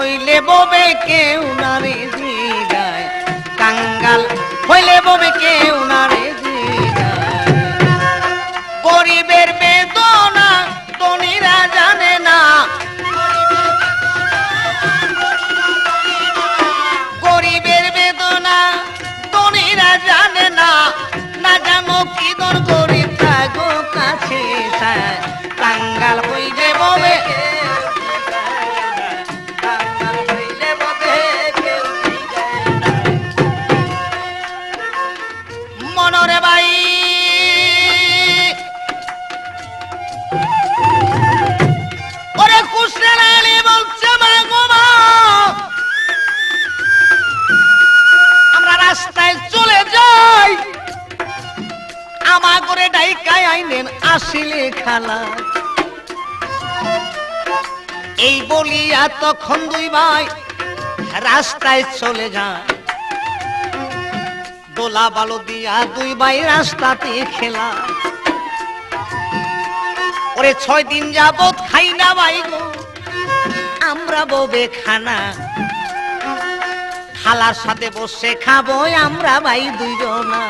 হইলে ববে কেউ না রে জিগায়। কাঙ্গাল হইলে ববে কেউ না ডাইকায় আইনেন, আসিলে খালা। এই বলিয়া তখন দুই ভাই রাস্তায় চলে যায়। দোলা বালো দিয়া দুই ভাই রাস্তাতে খেলা। ওরে ছয় দিন যাবত খাই না ভাই গো, আমরা ববে খানা। খালার সাথে বসে খাব আমরা ভাই দুইজনা।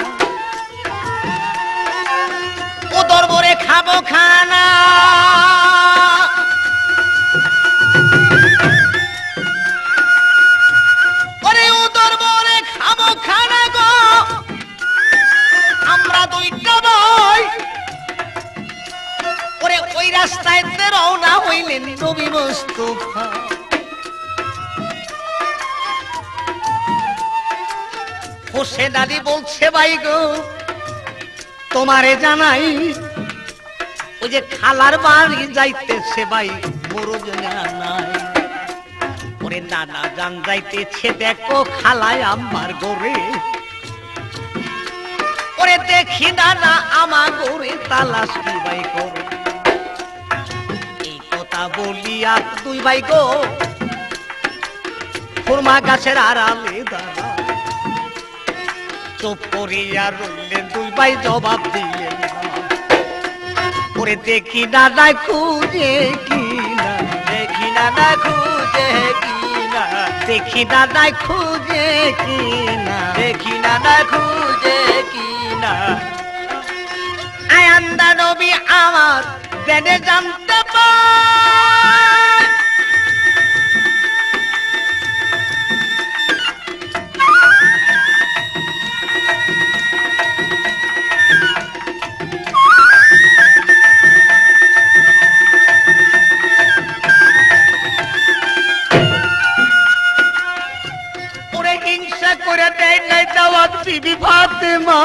উদর বরে খাব খানা। ওরে খাব খানা গো। আমরা ভাই। ওরে ওই রাস্তায় রওনা হইলেন নবী মুস্তফা। হোসেন আলী বলছে, ভাই গো তোমারে জানাই, ওই যে খালার বাড়ি যাইতেছে ভাই বড় নাই ওরে নানা জান যাইতেছে, দেখো খালায় আমার গোরে ওরে দেখি নানা আমার গোরে তালাশ ভাই করে এই কথা বলিয়া দুই ভাই গো, খুরমা গাছের আড়ালে দাঁড়া চুপ করিয়া রইলেন দুই জবাব দিলেন। ওরে দেখি না খুঁজে কি দেখি না খুঁজে কি না। দেখি না খুঁজে কি না, দেখি না খুঁজে কি না। আয়ান্দা নবী আমার জেনে জানতে পায় বিবি ফাতেমা।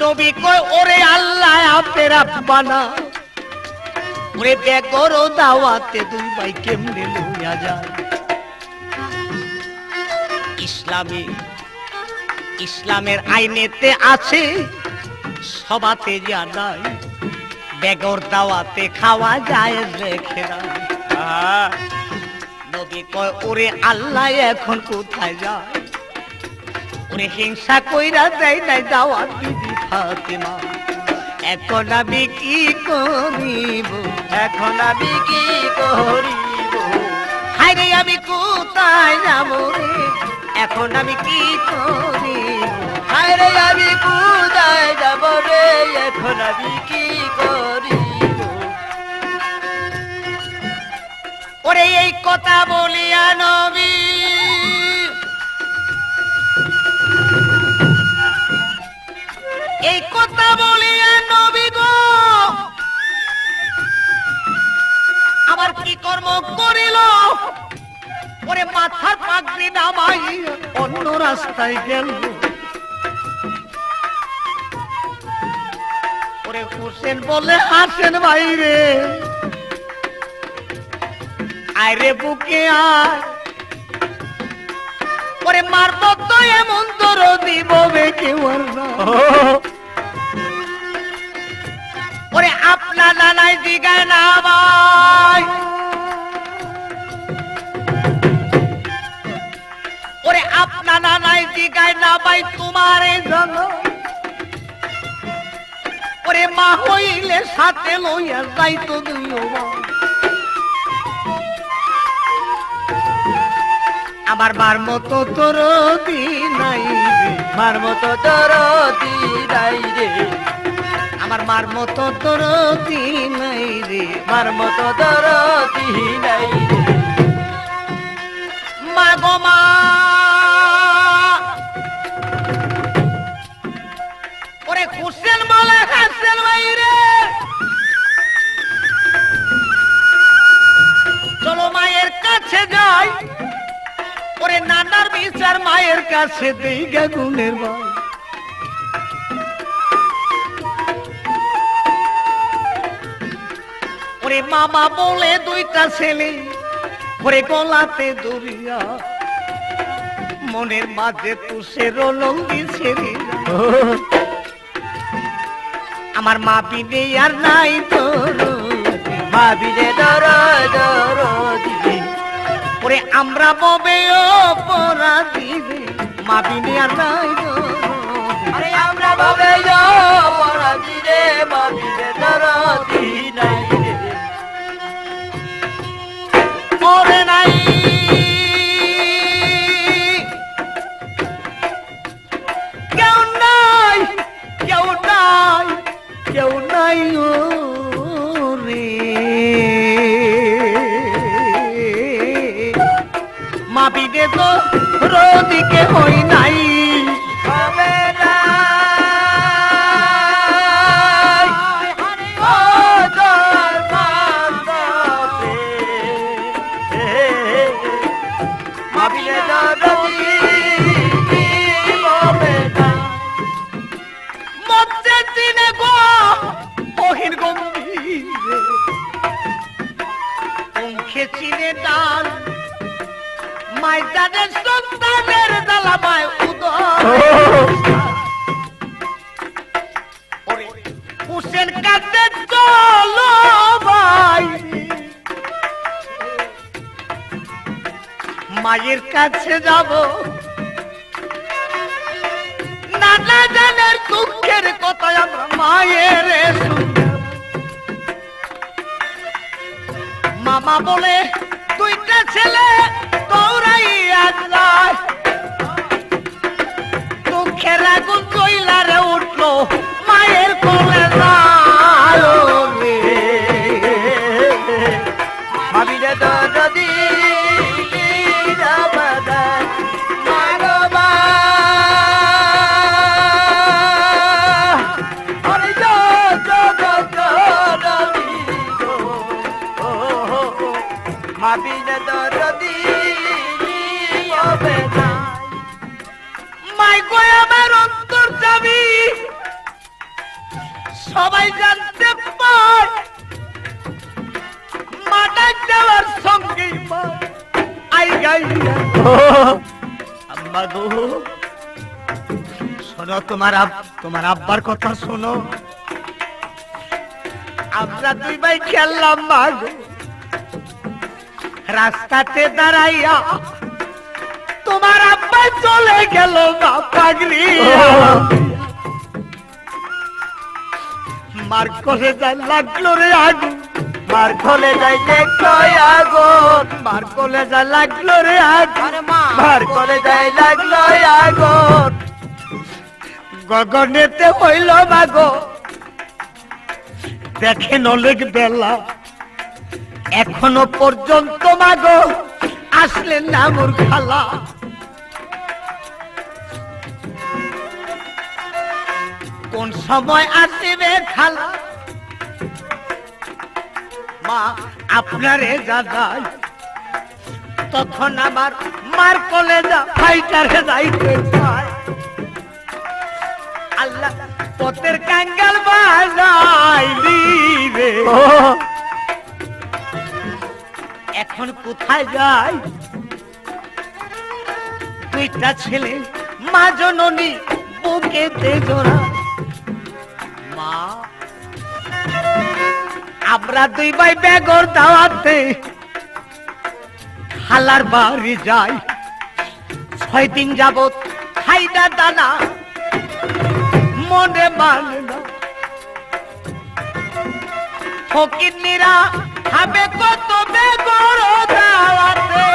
নবী কয়, ওরে আল্লাহ, আপের আব্বানা ওরে বেগর দাওয়াতে দুই ভাই কেমনে লইয়া যায়? ইসলামী, ইসলামের আইনেতে আছে সবাতে জানাই বেগর দাওয়াতে খাওয়া যায়, রেখে দেয়। নবী কয়? ওরে আল্লাহ, এখন কোথায় যায়? ওরে হিংসা কইরা দেয় নাই দাওয়াত দিদি ফাতেমা। এখন আমি কি করিব? এখন আমি কি করিব? হায়রে, আমি কোথায় যাব রে? এখন আমি কি করিব? হায়রে, আমি কোথায় যাব রে? এখন আমি কি করিব? ওরে এই কথা বলিয়া নবী। এই কথা বলিয়া নবী গো। আবার কি কর্ম করিল? ওরে মাথার পাগড়ি নামাই অন্য রাস্তায় গেল। ওরে হোসেন বলে আসেন বাইরে। আরে বুকে আয় ওরে মারব তো এমন তোর দিব বে কেউ আর না। ওরে আপনা নানাই দিগায় না ভাই ওরে আপনা নানাই দিগায় না ভাই, তোমার জন্য ওরে মা হইলে সাথে লইয়া যাইতো দুইও ভাই। আমার বার মতো তোর নাই মার মতো তোর নাই রে। আমার মার মতো তোর নাই রে। মার মতো তোর নাই রে। মা গো মা! ভাই ওরে মামা বলে দুইটা ছেলে, ওরে গলাতে দরিয়া। মনের মাঝে তুষের লঙ্গি আমার মা বিনে আর নাই তোর, মা বিনে দর ওরে আমরা ববে অপরাধী। বিনে আর আমরা ভাবে যাও রে মা হুসেন কাঁদে চলো ভাই। মায়ের কাছে যাব। নানা জানের দুঃখের কথা আমরা মায়ের মামা বলে, দুইটা ছেলে দৌড়াইয়া যায়। দুঃখের আগুন কইলারে উঠল। মাই কই আমার অন্তর যাবি সবাই জানতে পার সঙ্গে আই আম্মা গো। শোনো তোমার তোমার আব্বার কথা শোনো। আমরা দুই ভাই খেললাম মা রাস্তাতে দাঁড়াইয়া তোমার আব্বা চলে গেল মা মার করে যায় লাগল রে আগুন মার যাইতে কয় আগুন মার কোলে যা লাগল রে আগুন মার যাই লাগল আগুন। গগনেতে হইল মাগো দেখেন অনেক বেলা এখনও পর্যন্ত মাগো আসলেন না মোর খালা। কোন সময় আসবে খালা। মা আপনারে যায় তখন আমার মার কলে যা ফাইটারে যাইতে আল্লাহ পথের কাঙ্গাল বাজাইলি রে। এখন কোথায় যাই? দুইটা ছেলে মা জননী বুকেতে জোড়া। আমরা দুই ভাই বেগর দাওয়াতে খালার বাড়ি যাই। ছয় দিন যাবত খাইদা দানা মনে মানে না। ফকিরনিরা খাবে কত বেগর দাওয়াতে।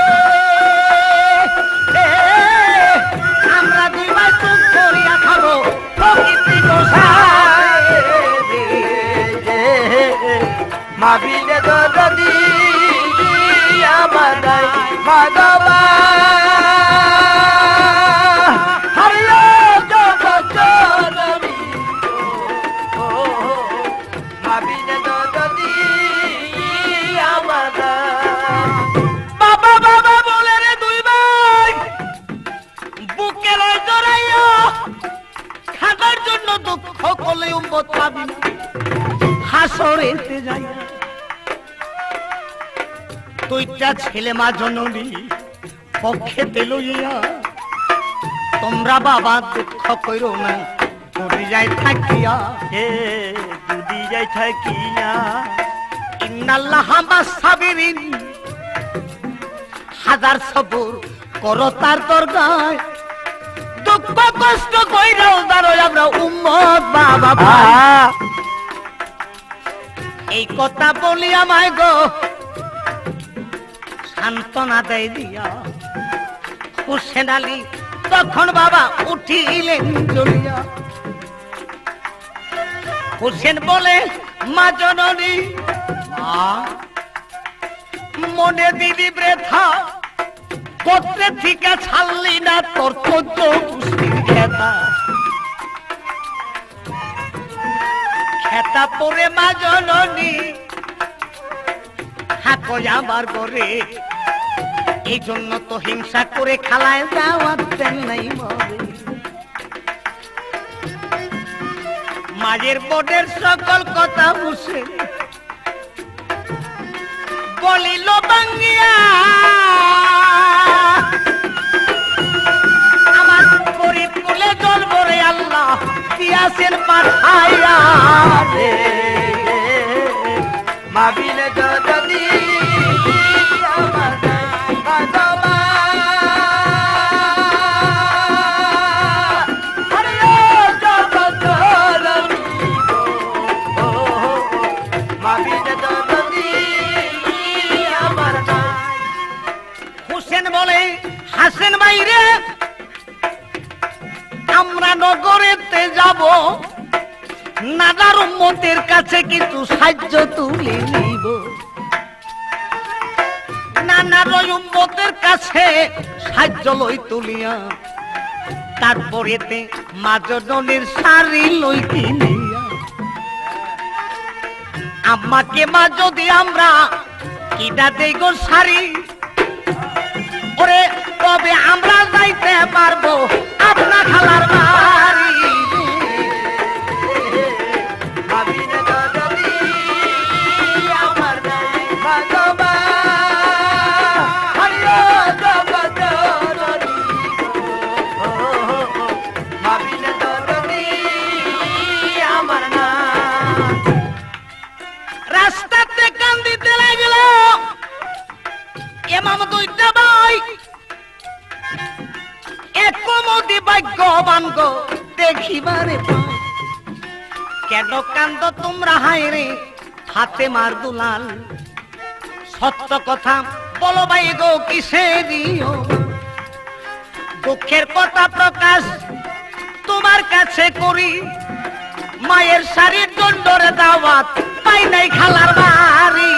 গলায় চুপ করিয়া খাব। প্রকৃতি গোসাই। মাবিলে যদি আমার নাই দুইটা ছেলে মা জননী পক্ষে দিল ইয়া তোমরা বাবা দুঃখ কইরো না তোরে যাই থাকিয়া। এ দুদি যাই থাকিয়া। ইন্নাল্লাহ আমার সাবিরিন হাজার সবুর করো তার দরগায়। দুঃখ কষ্ট কইরাও দাঁড়ো আমরা উম্মত বাবা এই কথা বলি আমায় গো সান্ত্বনা দেয় দিয়া। হুসেন আলী তখন বাবা উঠিলেন জ্বলিয়া হুসেন বলে, মা জননী, মা, মনে দিদি ব্রেথা পত্রে থেকে ছাড়লি না তোর পুষ্টির খেতা। খেতা পরে মা জননী আমার ঘরে এই জন্য তো হিংসা করে খালায় যাওয়ার দেন নাই মাঝের বোর্ডের সকল কথা বুঝে বলিল, বাঙ্গিয়া, আমার গরিব কোলে জল আল্লাহ দিয়াছেন পাঠাইয়া রে নাই হুসেন বলে হাসেন বাইরে আমরা নগরেতে যাব। নাদার উম্মতের কাছে কিন্তু সাহায্য তুলে নিব। নানার উম্মতের কাছে সাহায্য লই তুলিয়া, তারপরেতে মাজনের শাড়ি লই কিনিয়া। আমাকে মা যদি আমরা কিনা দেই গো শাড়ি, ওরে তবে আমরা যাইতে পারব আপনা খালার বাড়ি গো। কেন কান্দ তোমরা হায় রে, হাতে মার দুলাল। সত্য কথা বলো ভাই গো, কিসে দিও? দুঃখের কথা প্রকাশ তোমার কাছে করি। মায়ের শাড়ির দণ্ডরে দাওয়াত পাই নাই খালার বাড়ি।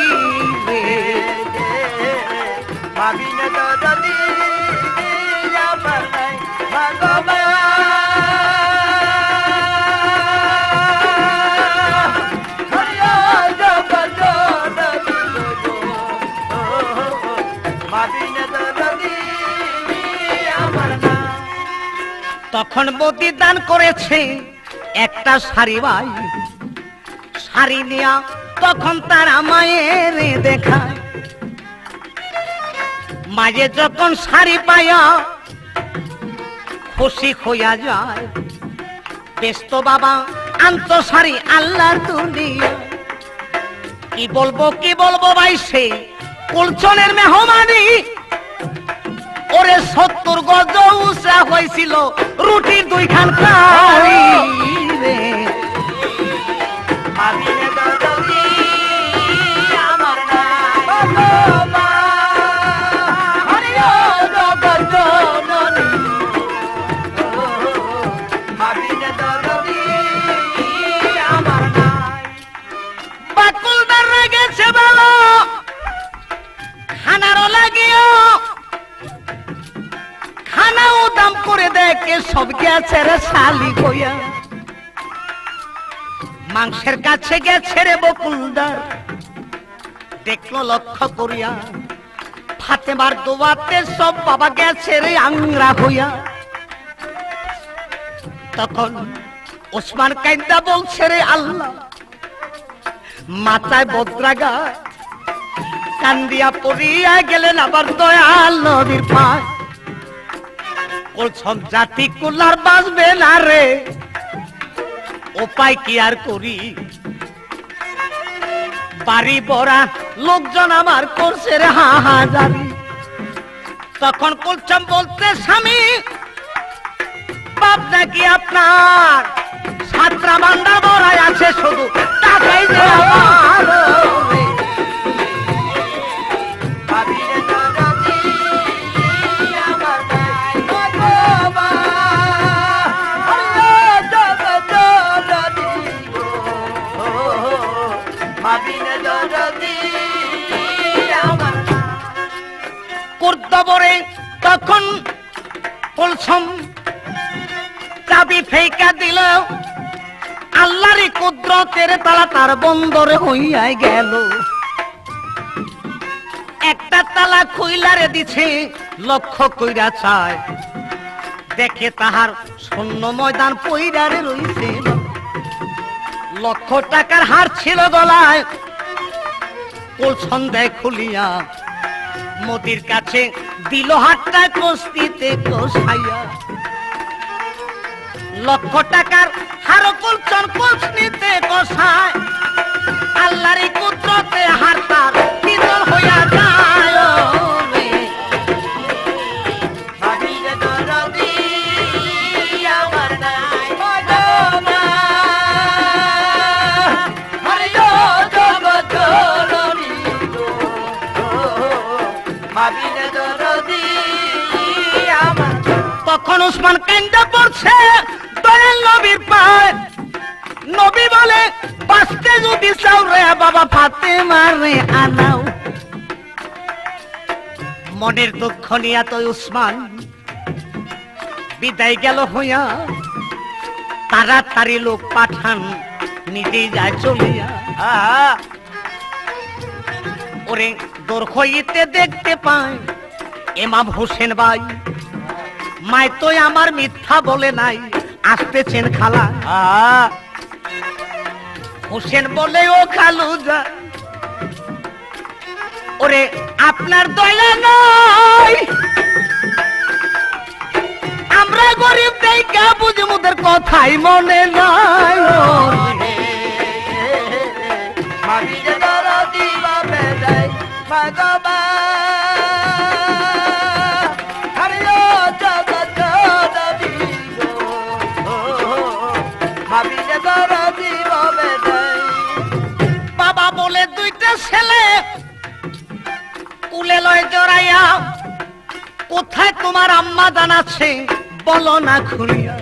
তখন দান করেছে? একটা শাড়ি ভাই। শাড়ি নেয়া তখন তার মায়ের দেখায় মাঝে যখন শাড়ি পায়া, খুশি হইয়া যায়। ব্যস্ত বাবা, আন্ত শাড়ি আল্লাহর দুনিয়া। কি বলব কি বলব ভাই সে? কুলচনের মেহমানি। ওরে সত্তর গজ উষা হয়েছিল। রুটির দুইখান খাই রে। সব গেছে রে শালি হইয়া। মাংসের কাছে গেছে রে বকুলদার, দেখল লক্ষ্য করিয়া, ফাতেমার দোয়াতে সব বাবা গেছে রে আংরা হইয়া। তখন ওসমান কাইন্দা বলছে রে আল্লাহ, মাথায় বদ্রাগা কান্দিয়া পড়িয়া গেলেন আবার দয়াল নদীর পায় বলছম জাতি কুলার বাঁচবে না রে। উপায় কি আর করি? বাড়ি বড়া লোকজন আমার করছে রে হাহাজারি। তখন কুলছম বলতে, স্বামী, বাপ নাকি আপনার সাতরা বান্ডা বড়াই আছে শুধু টাকাই আমার কুদরতের তালা তার বন্দরে হইয়া গেল। একটা তালা খুইলারে দিছে, লক্ষ্য কইরা চায়। দেখে তাহার শূন্য ময়দান পইরারে রইছে লক্ষ টাকার হার ছিল গলায়। কোলছন দেয় খুলিয়া মোদির কাছে দিল হাতটা কস্তিতে কষাইয়া। লক্ষ টাকার হার কুলচন মনের দুঃখ নিয়া তো উসমান। বিদায় গেল হইয়া, তাড়াতাড়ি লোক পাঠান, নিজেই যায় চলিয়া। ওরে দোর দেখতে পায় এমাম হোসেন ভাই। মাই তো আমার মিথ্যা বলে নাই, আসতেছেন খালা। হোসেন বলে, ও খালু যা ওরে আপনার দয়া নয় আমরা গরিব দেখা বুঝি মুদের কথাই মনে নাই। বাবে যাই ভগবান কোথায় তোমার আম্মা জানাচ্ছে বলো না খুলিয়া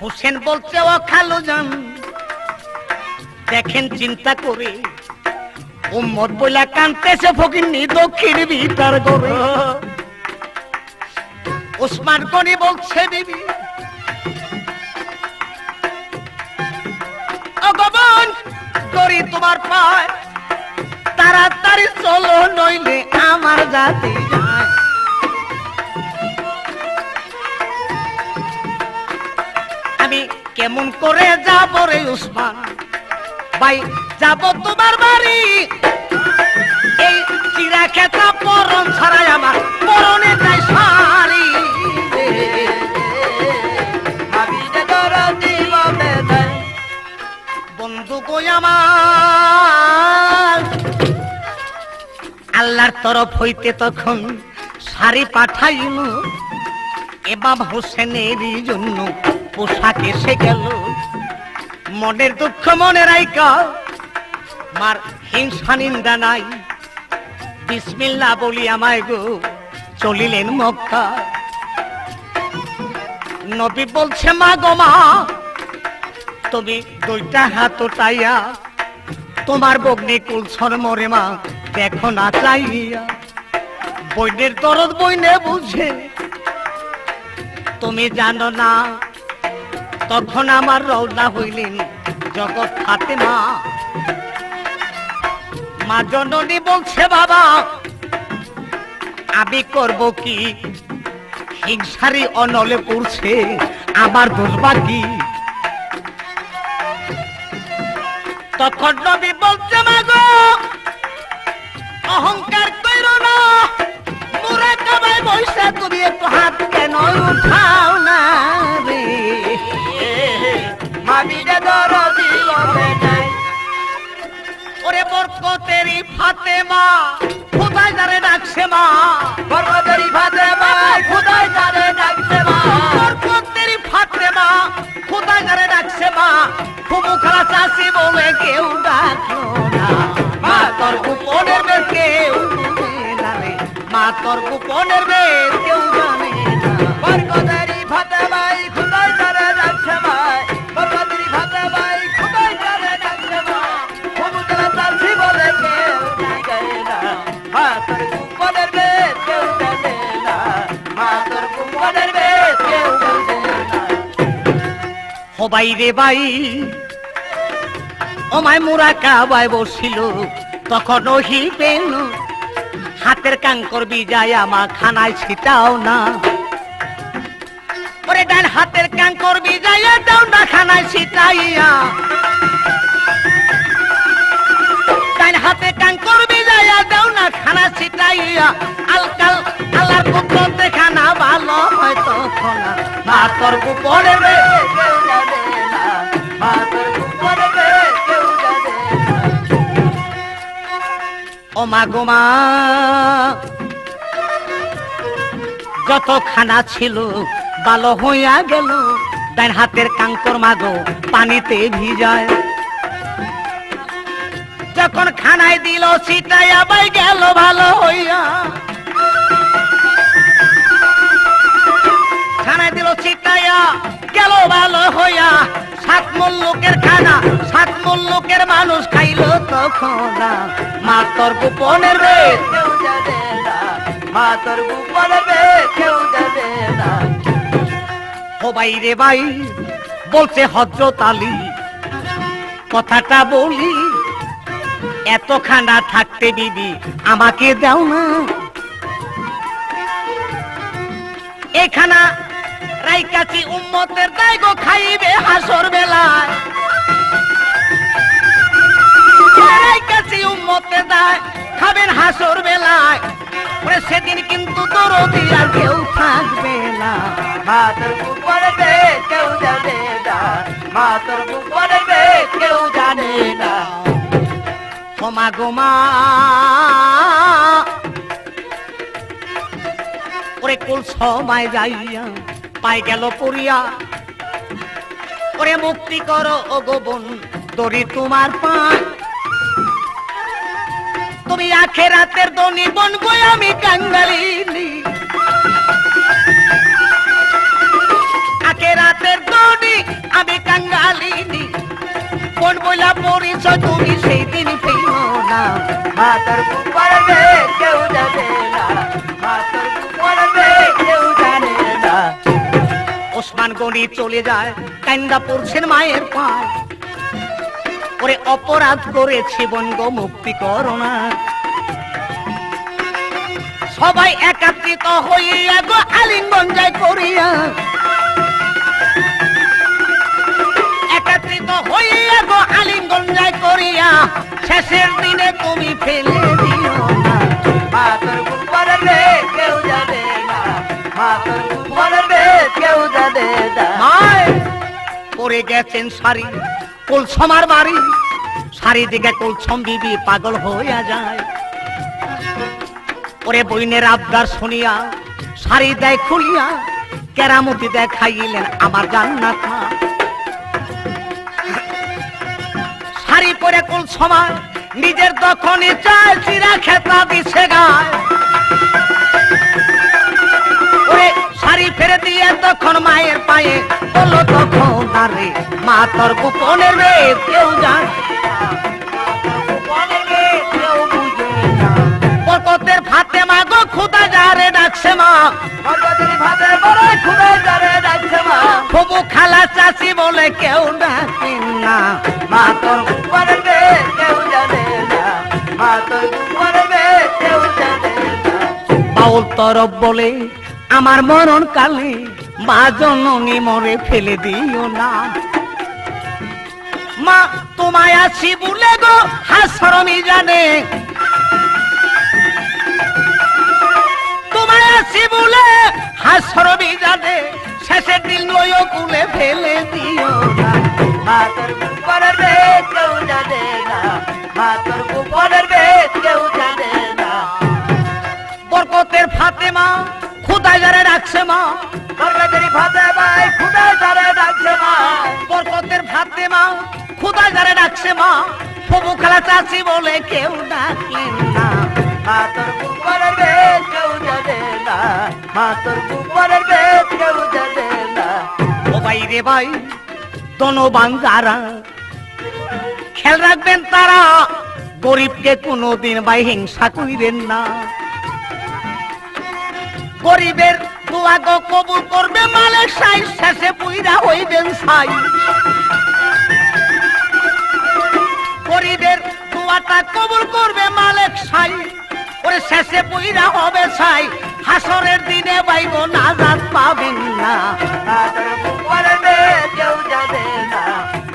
হোসেন বলছে, ও খালু যান দেখেন চিন্তা করে, উম্মত বইলা কানতেছে ফকিন্নি দক্ষিণ ভিতর করে ওসমান গনি বলছে, বিবি ভগবান করি তোমার পায়। তাড়াতাড়ি চলো নইলে আমার জাতি কেমন করে যাব রে উসমান? ভাই যাব তোমার বাড়ি। এই চিরা খেতা পরন ছাড়াই আমার পরনে নাই শাড়ি। বন্ধু কই আমার? আল্লাহর তরফ হইতে তখন শাড়ি পাঠাইল এবাব হোসেনেরই জন্য পোশাক এসে গেল। মনের দুঃখ মনে রাইকা মার হিংসা নিন্দা নাই। বিসমিল্লা বলি আমায় গো, চলিলেন মক্কা। নবী বলছে, মা গো মা, তুমি দুইটা হাত টাইয়া তোমার বগ্নি কুলছর মরে মা, দেখো না চাইয়া বইনের দরদ বইনে বুঝে। তুমি জানো না তখন আমার রওনা হইলেন জগৎ ফাতেমা। মা জননী বলছে, বাবা, আমি করব কি? হিংসারি অনলে পড়ছে আমার দোষবা কি তখন নবী বলছে মাগো অহংকার করো না। মুরা কাবাই বৈশা তুমি একটু হাত কেন উঠাও? বরকতেরি ফাতেমা কোথায় যারে ডাকছে মা। বরকতেরি ফাতেমা, খুদাই জানে ডাকছে মা। বরকতেরি ফাতেমা কোথায় যারে ডাকছে মা। ফুমু খালা চাষি বলে কেউ ডাকলো না। মা, তোর গোপনের বেশ কেউ মা, তোর গোপনের বেশ কেউ জানে না। বরকতেরি ফাতেমাই খুদাই হবাই রে বাই। ওমায় মুরা কাবায় বসিল, তখন ওহি পেন হাতের কাঙ্কর বিজায় আমা খানায় ছিটাও না। ওরে ডান হাতের কাঙ্কর বিজাইয়া দাও না খানায় ছিটাইয়া। ডান হাতে কাঙ্কর বিজাইয়া দাও না খানা ছিটাইয়া। আলকাল আল্লাহর পুত্র দেখানা ভালো হয়তো খোলা মা তোর গোপনের ও মা গো মা যত খানা ছিল ভালো হইয়া গেল, ডান হাতের কাঙ্কর মাগো পানিতে ভিজায়। যখন খানায় দিল সিটাইয়া বাই গেল ভালো হইয়া। খানায় দিল সিটাইয়া গেল ভালো হইয়া। সাত মূল লোকের খানা, সাত লোকের মানুষ খাইলো তখন মা গোপনের রে কেউ জানে না। মা কুম্পনের বেশ, কেউ জানে না। ও ভাই রে ভাই বলছে হজরত আলী, কথাটা বলি এত খানা থাকতে বিবি আমাকে দাও না। এখানা রাইকাছি উম্মতের দায় গো খাইবে হাসর বেলায়? খাবেন হাসর বেলায়? সেদিন কিন্তু দরদি আর কেউ থাকবে না। মা তোর কুম্পনের বেশ কেউ জানে না। মা তোর কুম্পনের বেশ কেউ জানে না। ক্ষমা গোমা ওরে কুল সময় যাইয়া পাই গেল পড়িয়া। ওরে মুক্তি করো ও গোবন দড়ি তোমার পায় তুমি আখে রাতের দনি বন গই আমি কাঙ্গালিনি। আখে রাতের দনি আমি কাঙ্গালিনি। কোন বইলা পরিচয় তুমি, সেই দিন পেল না। মা তোর কেউ জানে না। গনি চলে যায় কান্দা পড়ছেন মায়ের পায় ওরে অপরাধ করেছি বঙ্গ মুক্তি করোনা সবাই একাত্রিত হইয়া গো আলিঙ্গন যায় করিয়া। একাত্রিত হইয়া গো আলিঙ্গন যায় করিয়া। শেষের দিনে তুমি ফেলে দিও না। মা তোর কুম্পনের কেউ জানে না। মা তোর কুম্পনের বেশ পরে গেছেন শাড়ি বাড়ি। শাড়ি দিকে বিবি পাগল হইয়া যায়। বইনের আবদার শুনিয়া শাড়ি দেয় খুলিয়া, কেরামতি দেখাইলেন আমার জান্নাত মা। শাড়ি পরে কুলছমা নিজের দখনই চায় চিরা খেতা দিছে গায়। শাড়ি ফেরে দিয়ে তখন মায়ের পায়ে বলল তখন আরে মা তোর গোপনের রে কেউ জান বরকতের ফাতে মা গো খুদা যারে ডাকছে মা। ভগবতীর ভাতে বড় খুদে জানে ফুবু খালা চাচি বলে কেউ ডাকেন না। মা তোর উপরে বে কেউ জানে না। মা তোর উপরে বে কেউ জানে না। বাউল তরফ বলে আমার মরণ কালে মা জননী মরে ফেলে দিও না। মা, তোমায় আছি বলে গো হাসরমি জানে তোমায় আছি বলে হাসরমি জানে শেষের দিন ওই কুলে ফেলে দিও না। মা, তোর উপরে বে কেউ জানে না। মা, তোর উপরে বে কেউ জানে না। বরকতের ফাতেমা খুদাই যারে রাখছে মা। সরকারি ভাতে ভাই খুদাই ডাকছে মা। বরকতের খুদাই যারে রাখছে মা। প্রভু খালা চাচি বলে কেউ ডাকলেন না। মা তোর উপরে কেউ জানে না। মা তোর উপরে কেউ জানে না। ও ভাই রে ভাই যারা খেয়াল রাখবেন তারা গরিবকে কোনোদিন ভাই হিংসা করিবেন না। গরিবের দোয়া গো কবুল করবে মালের সাই শেষে পুইরা হইবেন সাই। গরিবের দোয়াটা কবুল করবে মালিক সাই। ওরে শেষে পুইরা হবে সাই হাসরের দিনে বাইব নাজাত পাবেন না। তোর কেউ জানে না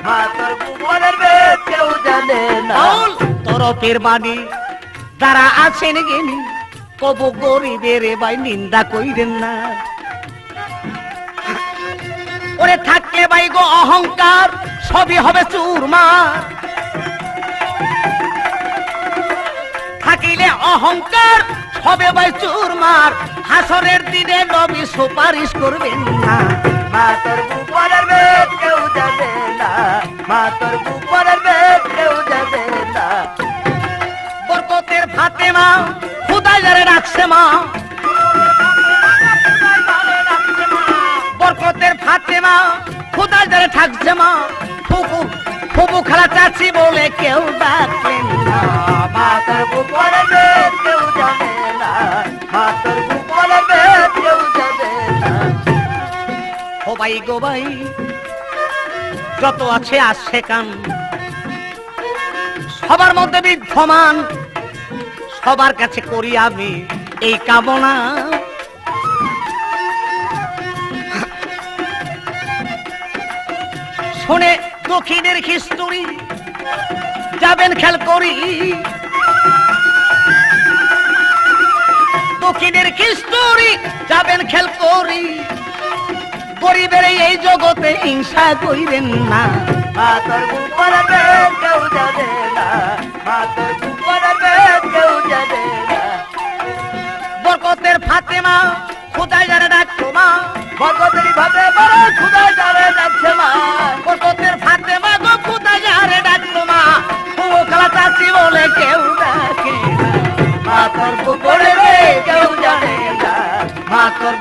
মা তোর উপরে বে কেউ জানে না। তরফের বাণী যারা আছেন গেনি কবু গরিবের ভাই নিন্দা কইরেন না। ওরে থাকলে ভাই গো অহংকার সবই হবে থাকিলে অহংকার হবে ভাই চুরমার। হাসরের দিনে নবী সুপারিশ করবেন না। মা তোর উপরে বে কেউ জানে না। মা তোর উপরে বে কেউ জানে না। বরকতের ফাতেমা যারে রাখছে মা। বরকতের ফাতেমা খুদাই যারে থাকছে মা। ফুফু ফুফু খালা চাচি বলে কেউ ডাকলেন মা মা যত আছে আসছে কান। সবার মধ্যে বিদ্যমান সবার কাছে করি আমি এই কামনা। শুনে দক্ষিণের হিস্টোরি, যাবেন খেল করি। দক্ষিণের হিস্টোরি, যাবেন খেল করি। গরিবের এই জগতে হিংসা করিবেন না। মা তোর উপরে কেউ জানে না। মা তোর উপরে বে যাবে বরকতের ফাতেমা খুদায় যারা ডাকছো মা। বরকতের বড় খুদায় ডাকছে মা। বরকতের গো খুদায় ডাকছো মা। বলে কেউ ডাকে মা তোর রে কেউ জানে না। মা তোর